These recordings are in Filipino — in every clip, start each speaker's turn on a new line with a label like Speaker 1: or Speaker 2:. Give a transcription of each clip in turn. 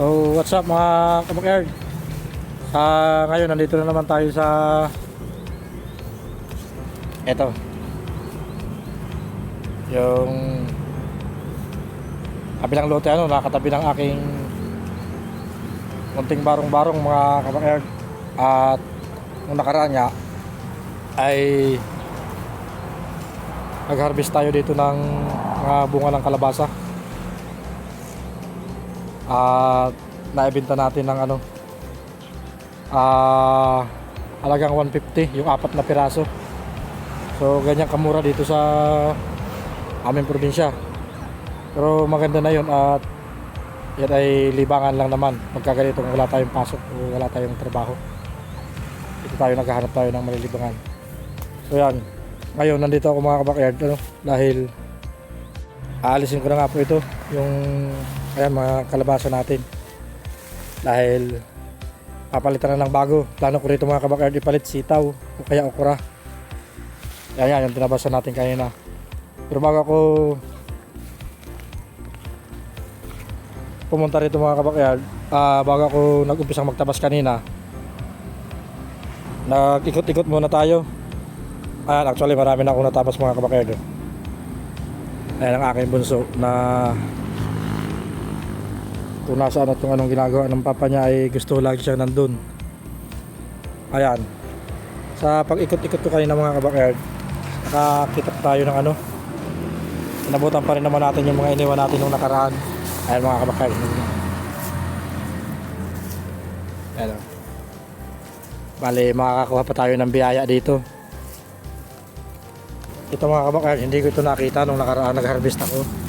Speaker 1: So, what's up mga kabakerd? Sa ngayon, nandito na naman tayo sa Eto. Yung Kabilang lote ano, nakatabi ng aking Munting barong-barong mga kabakerd At Nung nakaraan nga Ay Nag-harvest tayo dito ng Mga bunga ng kalabasa at naibenta natin ng ano ah alagang 150 yung apat na piraso. So ganyan kamura dito sa aming probinsya. Pero maganda na yun at yan ay libangan lang naman. Pagka ganito wala tayong pasok o wala tayong trabaho. Dito tayo naghahanap tayo ng malilibangan. So yan. Ngayon nandito ako mga kabakyard ano, dahil aalisin ko na nga po ito yung ayan mga kalabasa natin. Dahil papalitan na ng bago. Plano ko rito mga kabakyard ipalit sitaw o kaya okra. Yan yan yung tinabasa natin kanina. Pero bago ako pumunta rito mga kabakyard ah bago ako nag-umpisang magtabas kanina nag-ikot-ikot muna tayo. Ayan actually marami na ako natabas mga kabakyard ayan ang aking bunso na kung nasaan at kung anong ginagawa ng papa niya ay gusto lagi siyang nandun. Ayan. Sa pag-ikot-ikot ko kanina mga kabakyard nakakita pa tayo ng ano inabutan pa rin naman natin yung mga iniwan natin nung nakaraan. Ayan mga kabakyard ayan. O. bali makakakuha pa tayo ng biyaya dito. Ito mga kabakyard hindi ko ito nakita nung nakaraan nag-harvest ako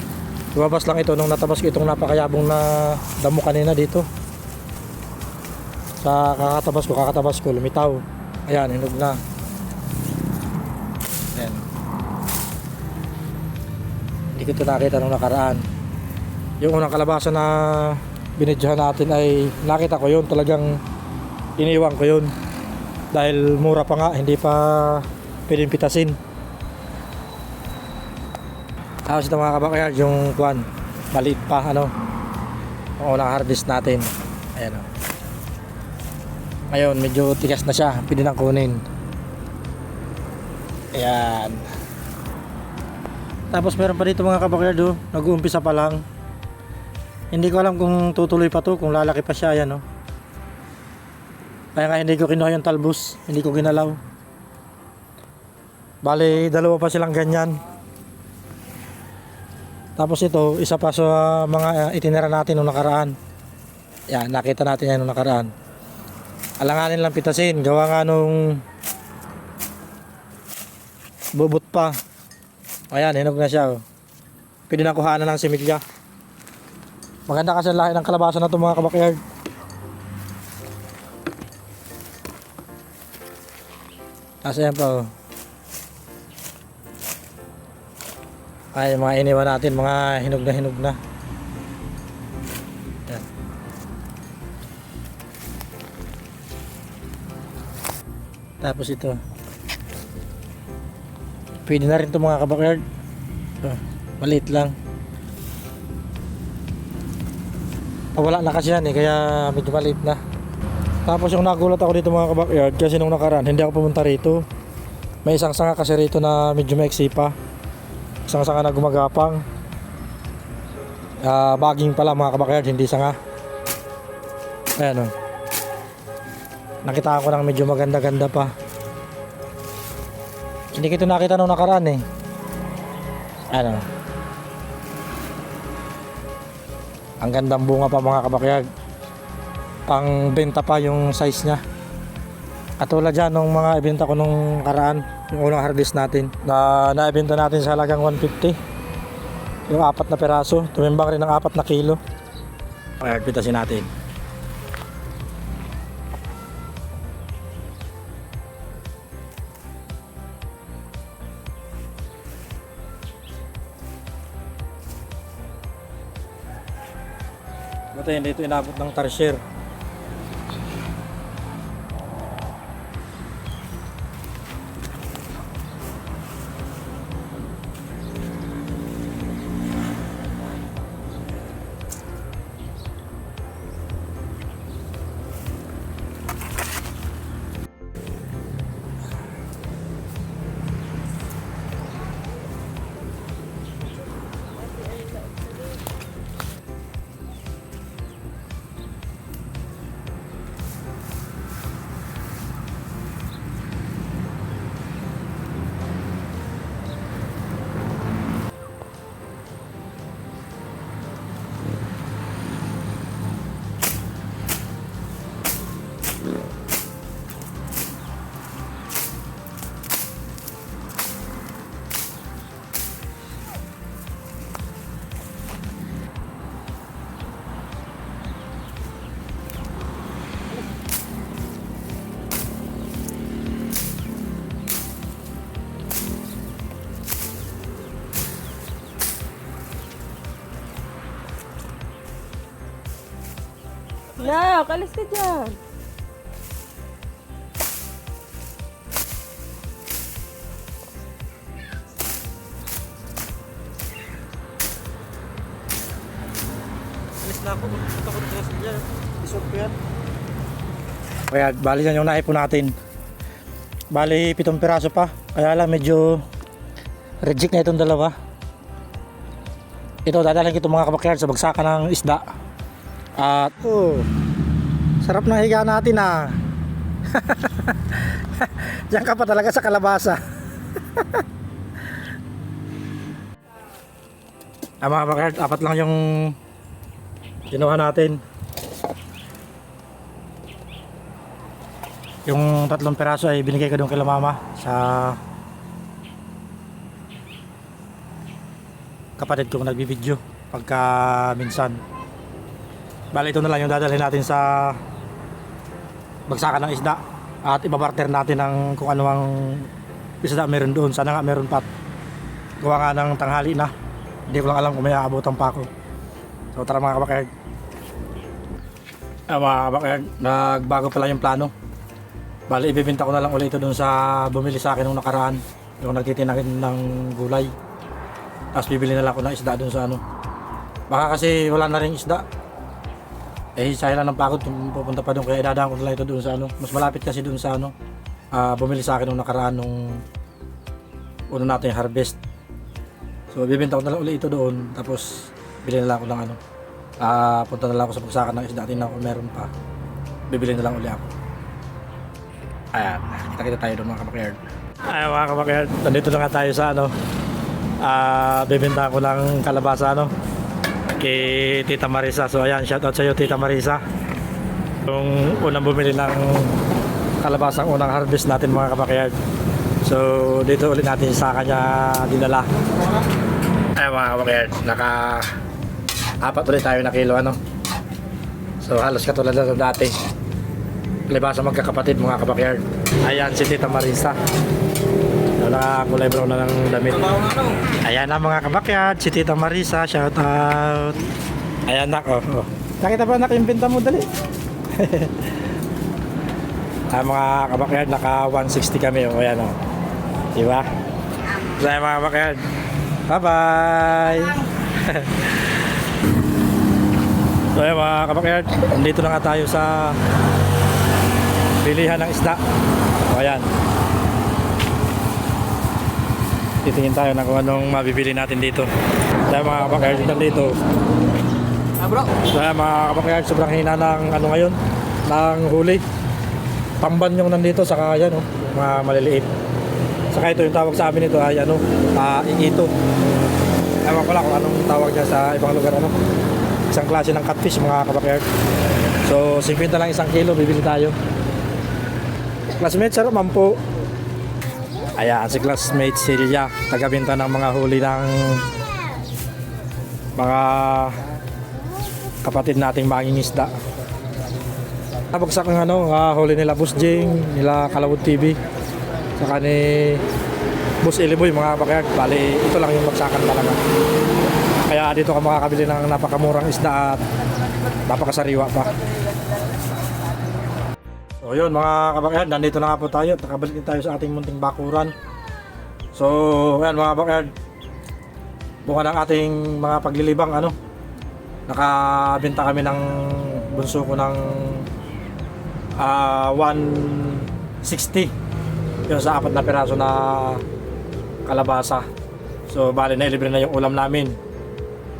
Speaker 1: Lumabas lang ito nung natabas ko itong napakayabong na damo kanina dito. Sa kakatabas ko, kakatabas ko, lumitaw. Ayan, hinog na. Ayan. Hindi ko ito nakita nung nakaraan. Yung unang kalabasa na binidyohan natin ay nakita ko yun. Talagang iniwan ko yun. Dahil mura pa nga, hindi pa pwedeng Tapos ito mga kabakyard, yung kwan, maliit pa, ano, ang unang harvest natin. Ayan o. Ngayon, medyo tigas na siya, pwede nang kunin. Ayan. Tapos meron pa dito mga kabakyard, oh, nag-uumpisa pa lang. Hindi ko alam kung tutuloy pa to, kung lalaki pa siya, ayan o. Kaya nga hindi ko kinuha yung talbos, hindi ko ginalaw. Bali, dalawa pa silang ganyan. Tapos ito, isa pa sa mga uh, itinira natin nung nakaraan. Yan, nakita natin yan nung nakaraan. Alanganin lang pitasin, gawa nga nung bubot pa. Ayan, hinog na siya. Oh. Pwede na kuhanan ng similya. Maganda kasi ang lahi ng kalabasa na ito mga kabakyard. Tapos ayan pa oh. Ay mga iniwan natin mga hinog na hinog na. Tapos ito. Pwede na rin ito mga kabakyard. Oh, maliit lang. Wala na kasi yan eh kaya medyo maliit na. Tapos yung nagulat ako dito mga kabakyard kasi nung nakaraan hindi ako pumunta rito. May isang sanga kasi rito na medyo maiksi pa isang sanga na gumagapang. Uh, baging pala mga kabakyard hindi sanga. Ayan o nakita ko ng medyo maganda ganda pa. Hindi ko nakita nung nakaraan eh. Ano ang gandang bunga pa mga kabakyard. Pang benta pa yung size nya Katulad dyan nung mga ibenta ko nung karaan, yung unang harvest natin, na naibenta natin sa halagang 150. Yung apat na peraso, tumimbang rin ng apat na kilo. Kaya pitasin natin. Buti hindi ito inabot ng tarsier.
Speaker 2: Na, kalis ka dyan.
Speaker 1: Alis na ako. Punta ko na sa dyan. Isot ko yan. Kaya bali yan yung naipon natin. Bali pitong piraso pa. Kaya lang medyo reject na itong dalawa. Ito dadalhin ko itong mga kabakyard sa bagsakan ng isda. At oh, sarap ng higa natin ah. Diyan ka pa talaga sa kalabasa. ah, mga kabakyard, apat lang yung ginawa natin. Yung tatlong peraso ay binigay ko doon kay mama sa kapatid ko nagbibideo pagka minsan. Bali ito na lang yung dadalhin natin sa bagsakan ng isda at ibabarter natin ng kung ano ang isda meron doon. Sana nga meron pa. Gawa nga ng tanghali na. Hindi ko lang alam kung may aabutan pa ako. So tara mga kabakayag. Ah, mga kabakayag, nagbago pala yung plano. Bali, ibibenta ko na lang ulit ito dun sa bumili sa akin nung nakaraan. Yung nagtitinakin ng gulay. Tapos bibili na lang ako ng isda dun sa ano. Baka kasi wala na rin isda. Eh, sayang lang ng pagod kung pupunta pa doon. Kaya idadaan ko na lang ito dun sa ano. Mas malapit kasi dun sa ano. ah, bumili sa akin nung nakaraan nung una natin harvest. So, bibenta ko na lang ulit ito doon. Tapos, bili na lang ako ng ano. Ah, punta na lang ako sa pagsakan ng isda. Tingnan ko meron pa. Bibili na lang ulit ako. Ayan, kita-kita tayo doon mga kabakyard. Ayan mga kabakyard, nandito na nga tayo sa ano. Ah, bibenta ko ng kalabasa ano. Kay Tita Marisa. So ayan, shoutout sa iyo Tita Marisa. Yung unang bumili ng kalabasang unang harvest natin mga kabakyard. So dito ulit natin sa kanya dinala. Ayan mga kabakyard, naka apat ulit tayo na kilo ano. So halos katulad na dati. Libasa magkakapatid mga kabakyard. Ayan si Tita Marisa. Nakakulay brown na ng damit. Ayan na mga kabakyard, si Tita Marisa, shout out. Ayan nak, oh. oh. Nakita ba nak yung binta mo dali? ah, mga kabakyard, naka 160 kami, oh. Ayan, oh. Diba? Ayan mga kabakyard. Bye-bye! so, ayan mga kabakyard, nandito na nga tayo sa bilihan ng isda. O ayan. Titingin tayo na kung anong mabibili natin dito. Kaya mga kapakayard dito.
Speaker 2: Ah, bro.
Speaker 1: Kaya mga kapakayard sobrang hina ng ano ngayon, ng huli. Tamban yung nandito saka yan oh, mga maliliit. Saka ito yung tawag sa amin ito ay ano, uh, iito. Ewan ko lang kung anong tawag niya sa ibang lugar ano. Isang klase ng catfish mga kapakayard. So 50 lang isang kilo bibili tayo. Classmate, sarap man po. Ayan, si classmate Silya, tagabinta ng mga huli ng mga kapatid nating mangingisda. Nabagsak ng ano, ah, huli nila Boss Jing, nila Kalawod TV, saka ni Boss Iliboy, mga bakayag. Bali, ito lang yung bagsakan talaga. Kaya dito ka makakabili ng napakamurang isda at napakasariwa pa. So yun mga kabakayard, nandito na nga po tayo. Nakabalik din tayo sa ating munting bakuran. So, ayan mga kabakayard. Bukan ng ating mga paglilibang ano. Nakabenta kami ng bunso ko ng ah 160. Yun sa apat na piraso na kalabasa. So, bali na libre na yung ulam namin.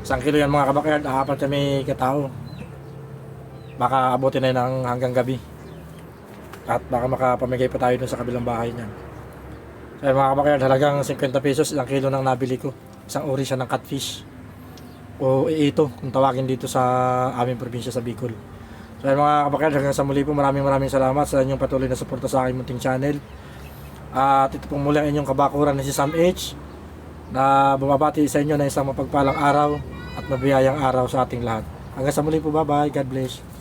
Speaker 1: Isang kilo yan mga kabakayard, apat kami katao. Baka abutin na ng hanggang gabi at baka makapamigay pa tayo dun sa kabilang bahay niyan. So mga kabakyard, halagang 50 pesos isang kilo ng nabili ko. Isang uri siya ng catfish. O ito, kung tawagin dito sa aming probinsya sa Bicol. So ayun, mga kabakyard, hanggang sa muli po maraming maraming salamat sa inyong patuloy na suporta sa aking munting channel. At ito pong muli ang inyong kabakuran na si Sam H na bumabati sa inyo na isang mapagpalang araw at mabiyayang araw sa ating lahat. Hanggang sa muli po, bye bye, God bless.